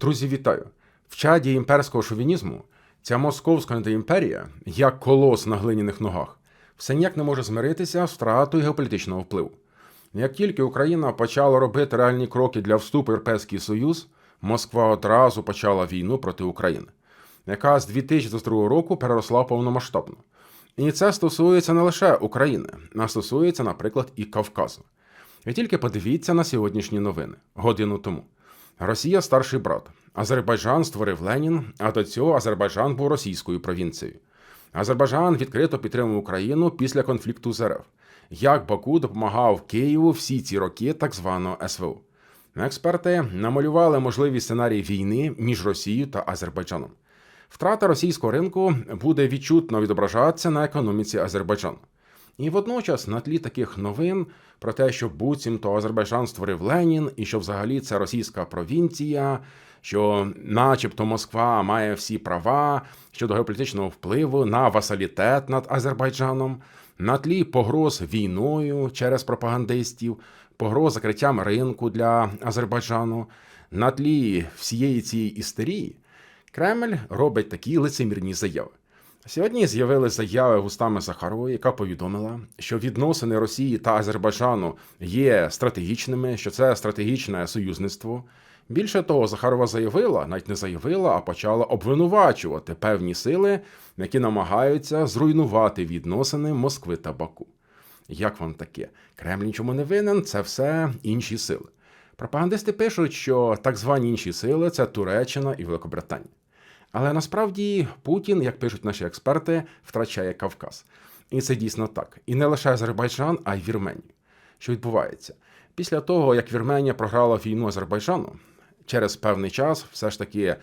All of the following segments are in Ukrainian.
Друзі, вітаю! В чаді імперського шовінізму ця московська антиімперія, як колос на глиняних ногах, все ніяк не може змиритися з втратою геополітичного впливу. Як тільки Україна почала робити реальні кроки для вступу в Європейський Союз, Москва одразу почала війну проти України, яка з 2022 року переросла повномасштабно. І це стосується не лише України, а стосується, наприклад, і Кавказу. Ви тільки подивіться на сьогоднішні новини годину тому. Росія старший брат. Азербайджан створив Ленін, а до цього Азербайджан був російською провінцією. Азербайджан відкрито підтримував Україну після конфлікту з РФ. Як Баку допомагав Києву всі ці роки так званого СВО. Експерти намалювали можливі сценарії війни між Росією та Азербайджаном. Втрата російського ринку буде відчутно відображатися на економіці Азербайджану. І водночас на тлі таких новин про те, що буцімто Азербайджан створив Ленін, і що взагалі це російська провінція, що, начебто, Москва має всі права щодо геополітичного впливу на васалітет над Азербайджаном, на тлі погроз війною через пропагандистів, погроз закриттям ринку для Азербайджану, на тлі всієї цієї істерії, Кремль робить такі лицемірні заяви. Сьогодні з'явилися заяви вустами Захарової, яка повідомила, що відносини Росії та Азербайджану є стратегічними, що це стратегічне союзництво. Більше того, Захарова заявила, навіть не заявила, а почала обвинувачувати певні сили, які намагаються зруйнувати відносини Москви та Баку. Як вам таке? Кремль нічому не винен, це все інші сили. Пропагандисти пишуть, що так звані інші сили це Туреччина і Великобританія. Але насправді Путін, як пишуть наші експерти, втрачає Кавказ. І це дійсно так. І не лише Азербайджан, а й Вірменію. Що відбувається? Після того, як Вірменія програла війну Азербайджану, через певний час все ж таки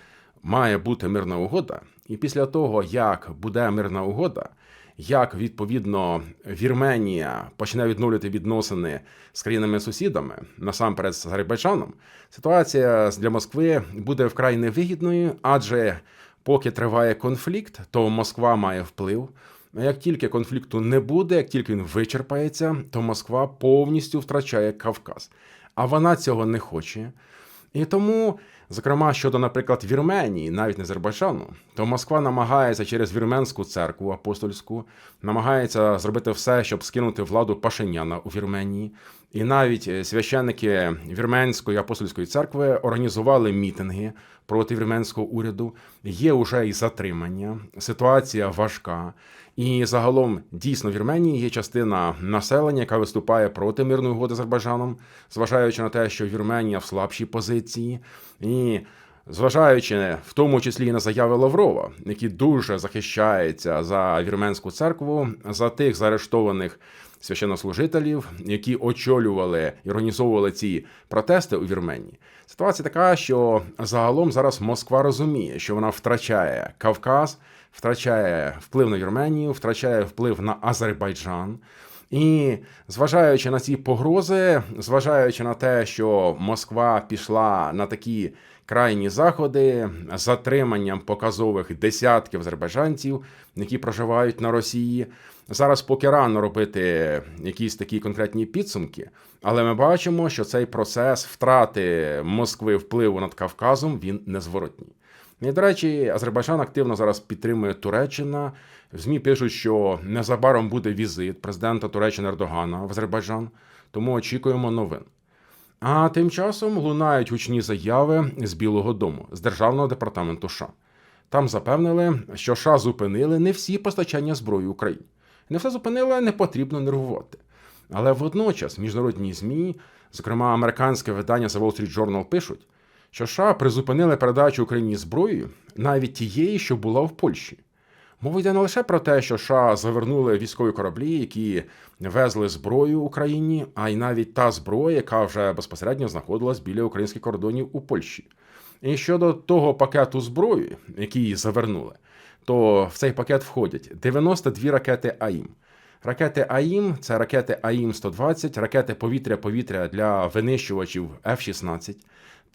має бути мирна угода. І після того, як буде мирна угода, як відповідно Вірменія почне відновлювати відносини з країнами-сусідами, насамперед з Азербайджаном, ситуація для Москви буде вкрай невигідною, адже поки триває конфлікт, то Москва має вплив. Як тільки конфлікту не буде, як тільки він вичерпається, то Москва повністю втрачає Кавказ. А вона цього не хоче. І тому, зокрема, щодо, наприклад, Вірменії, навіть не Азербайджану, то Москва намагається через вірменську церкву апостольську, намагається зробити все, щоб скинути владу Пашиняна у Вірменії. І навіть е, священники Вірменської апостольської церкви організували мітинги проти вірменського уряду. Є уже і затримання. Ситуація важка. І загалом дійсно в Вірменії є частина населення, яка виступає проти мирної угоди з Азербайджаном, зважаючи на те, що Вірменія в слабшій позиції, і зважаючи в тому числі і на заяви Лаврова, який дуже захищається за вірменську церкву, за тих заарештованих священнослужителів, які очолювали і організовували ці протести у Вірменії. Ситуація така, що загалом зараз Москва розуміє, що вона втрачає Кавказ, втрачає вплив на Вірменію, втрачає вплив на Азербайджан. І зважаючи на ці погрози, зважаючи на те, що Москва пішла на такі крайні заходи з затриманням показових десятків азербайджанців, які проживають на Росії. Зараз поки рано робити якісь такі конкретні підсумки, але ми бачимо, що цей процес втрати Москви впливу над Кавказом він незворотній. І, до речі, Азербайджан активно зараз підтримує Туреччина. В ЗМІ пишуть, що незабаром буде візит президента Туреччини Ердогана в Азербайджан, тому очікуємо новин. А тим часом лунають гучні заяви з Білого Дому, з Державного департаменту США. Там запевнили, що США зупинили не всі постачання зброї Україні. Не все зупинили, не потрібно нервувати. Але водночас міжнародні ЗМІ, зокрема американське видання The Wall Street Journal, пишуть, що США призупинили передачу Україні зброї навіть тієї, що була в Польщі. Мова йде не лише про те, що США завернули військові кораблі, які везли зброю Україні, а й навіть та зброя, яка вже безпосередньо знаходилась біля українських кордонів у Польщі. І щодо того пакету зброї, який завернули, то в цей пакет входять 92 ракети АІМ. Ракети АІМ це ракети АІМ-120, ракети повітря-повітря для винищувачів F-16,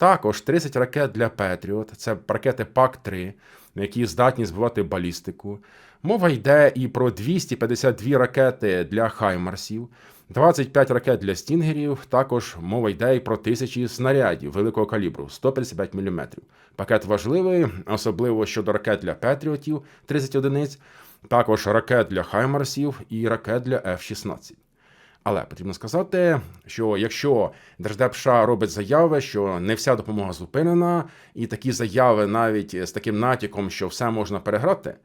також 30 ракет для Петріот, це ракети ПАК-3, які здатні збивати балістику. Мова йде і про 252 ракети для Хаймарсів, 25 ракет для стінгерів. Також мова йде і про тисячі снарядів великого калібру 155 мм. Пакет важливий, особливо щодо ракет для Петріотів 30 одиниць, також ракет для Хаймарсів і ракет для F-16. Але потрібно сказати, що якщо Держдеп США робить заяви, що не вся допомога зупинена, і такі заяви навіть з таким натяком, що все можна переграти,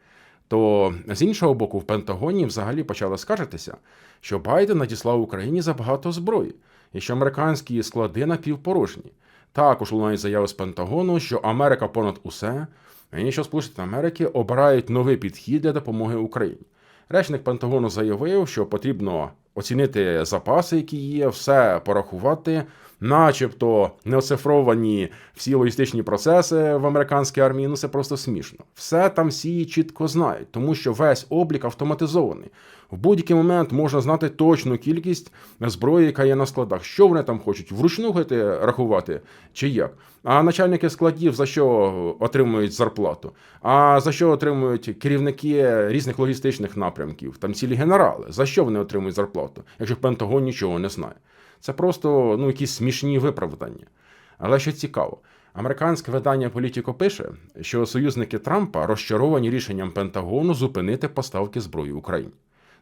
то з іншого боку, в Пентагоні взагалі почали скаржитися, що Байден надіслав Україні забагато зброї, і що американські склади напівпорожні. Також лунають заяви з Пентагону, що Америка понад усе, і що Сполучені Америки обирають новий підхід для допомоги Україні. Речник Пентагону заявив, що потрібно оцінити запаси, які є, все порахувати, начебто не оцифровані всі логістичні процеси в американській армії. Ну це просто смішно. Все там всі чітко знають, тому що весь облік автоматизований. В будь-який момент можна знати точну кількість зброї, яка є на складах. Що вони там хочуть? Вручну хочете рахувати чи як? А начальники складів за що отримують зарплату? А за що отримують керівники різних логістичних напрямків? Там цілі генерали. За що вони отримують зарплату, якщо Пентагон нічого не знає? Це просто ну, якісь смішні виправдання. Але що цікаво, американське видання Політіко пише, що союзники Трампа розчаровані рішенням Пентагону зупинити поставки зброї Україні.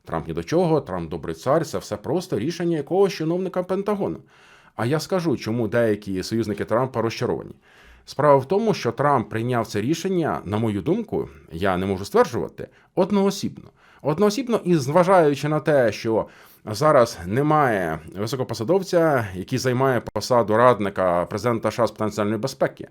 Трамп ні до чого, Трамп добрий цар, це все просто рішення якогось чиновника Пентагону. А я скажу, чому деякі союзники Трампа розчаровані. Справа в тому, що Трамп прийняв це рішення, на мою думку, я не можу стверджувати, одноосібно. Одноосібно і зважаючи на те, що зараз немає високопосадовця, який займає посаду радника президента США з потенціальної безпеки.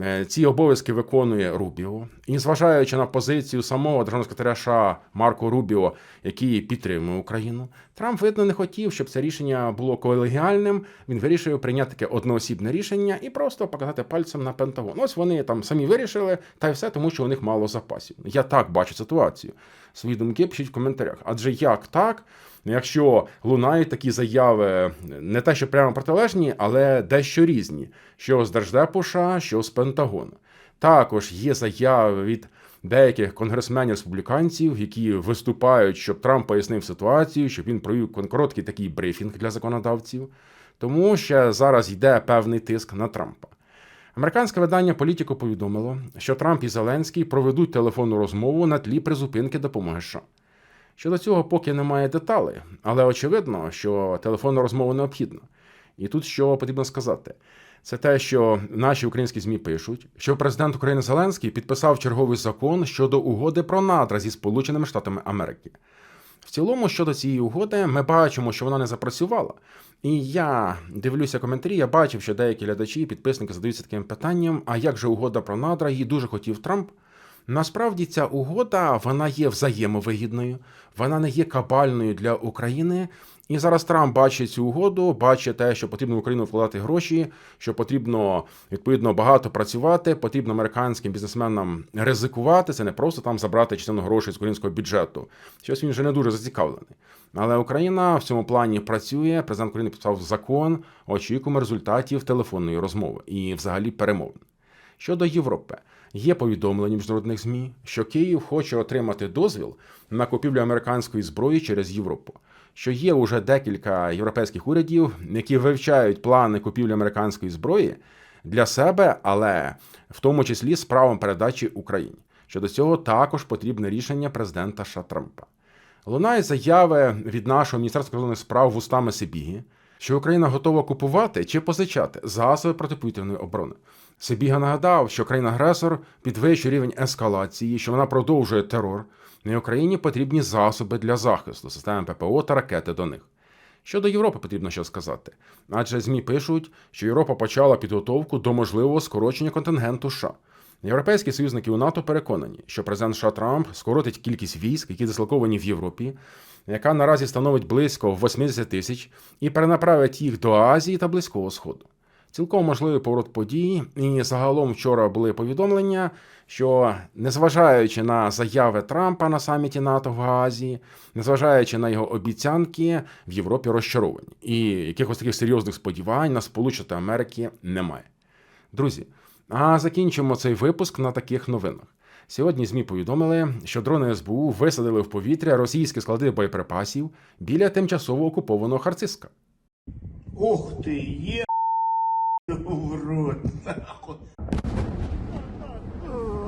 Е, ці обов'язки виконує Рубіо, і зважаючи на позицію самого державного секретаря США Марко Рубіо, який підтримує Україну, Трамп видно не хотів, щоб це рішення було колегіальним. Він вирішив прийняти таке одноосібне рішення і просто показати пальцем на Пентагон. Ось вони там самі вирішили, та й все, тому що у них мало запасів. Я так бачу ситуацію. Свої думки пишіть в коментарях. Адже як так? Якщо лунають такі заяви, не те, що прямо протилежні, але дещо різні, що з Держдепу США, що з Пентагону. Також є заяви від деяких конгресменів республіканців, які виступають, щоб Трамп пояснив ситуацію, щоб він провів короткий такий брифінг для законодавців. Тому ще зараз йде певний тиск на Трампа. Американське видання Політіко повідомило, що Трамп і Зеленський проведуть телефонну розмову на тлі призупинки допомоги США. Щодо цього поки немає деталей, але очевидно, що телефонна розмова необхідна. І тут що потрібно сказати, це те, що наші українські змі пишуть, що президент України Зеленський підписав черговий закон щодо угоди про надра зі Сполученими Штатами Америки. В цілому, щодо цієї угоди, ми бачимо, що вона не запрацювала. І я дивлюся коментарі, я бачив, що деякі глядачі підписники задаються таким питанням: а як же угода про надра? Її дуже хотів Трамп. Насправді ця угода вона є взаємовигідною, вона не є кабальною для України. І зараз Трамп бачить цю угоду, бачить те, що потрібно в Україну вкладати гроші, що потрібно відповідно багато працювати, потрібно американським бізнесменам ризикувати. Це не просто там забрати частину грошей з українського бюджету. Щось він вже не дуже зацікавлений. Але Україна в цьому плані працює. Президент України підписав закон, очікуємо результатів телефонної розмови і, взагалі, перемовин. Щодо Європи, є повідомлення міжнародних змі, що Київ хоче отримати дозвіл на купівлю американської зброї через Європу. Що є уже декілька європейських урядів, які вивчають плани купівлі американської зброї для себе, але в тому числі з правом передачі Україні. Щодо цього також потрібне рішення президента США Трампа. Лунає заяви від нашого міністерства закордонних справ вустами Сибіги, що Україна готова купувати чи позичати засоби протиповітряної оборони. Сибіга нагадав, що країна-агресор підвищує рівень ескалації, що вона продовжує терор. На Україні потрібні засоби для захисту, системи ППО та ракети до них. Щодо Європи потрібно що сказати, адже ЗМІ пишуть, що Європа почала підготовку до можливого скорочення контингенту США. Європейські союзники у НАТО переконані, що президент США Трамп скоротить кількість військ, які дислоковані в Європі, яка наразі становить близько 80 тисяч, і перенаправить їх до Азії та Близького Сходу. Цілком можливий поворот подій, і загалом вчора були повідомлення, що незважаючи на заяви Трампа на саміті НАТО в Гаазі, незважаючи на його обіцянки, в Європі розчаровані, і якихось таких серйозних сподівань на Сполучені Америки немає. Друзі, а закінчимо цей випуск на таких новинах. Сьогодні ЗМІ повідомили, що дрони СБУ висадили в повітря російські склади боєприпасів біля тимчасово окупованого Харциска. Ух ты, е в рот.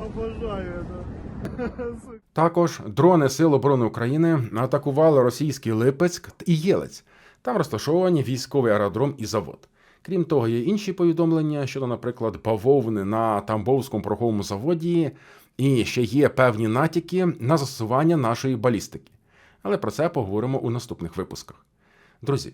Обожаю. Також дрони Сил оборони України атакували російський Липецьк і Єлець. Там розташовані військовий аеродром і завод. Крім того, є інші повідомлення щодо, наприклад, бавовни на Тамбовському пороховому заводі, і ще є певні натяки на застосування нашої балістики. Але про це поговоримо у наступних випусках. Друзі,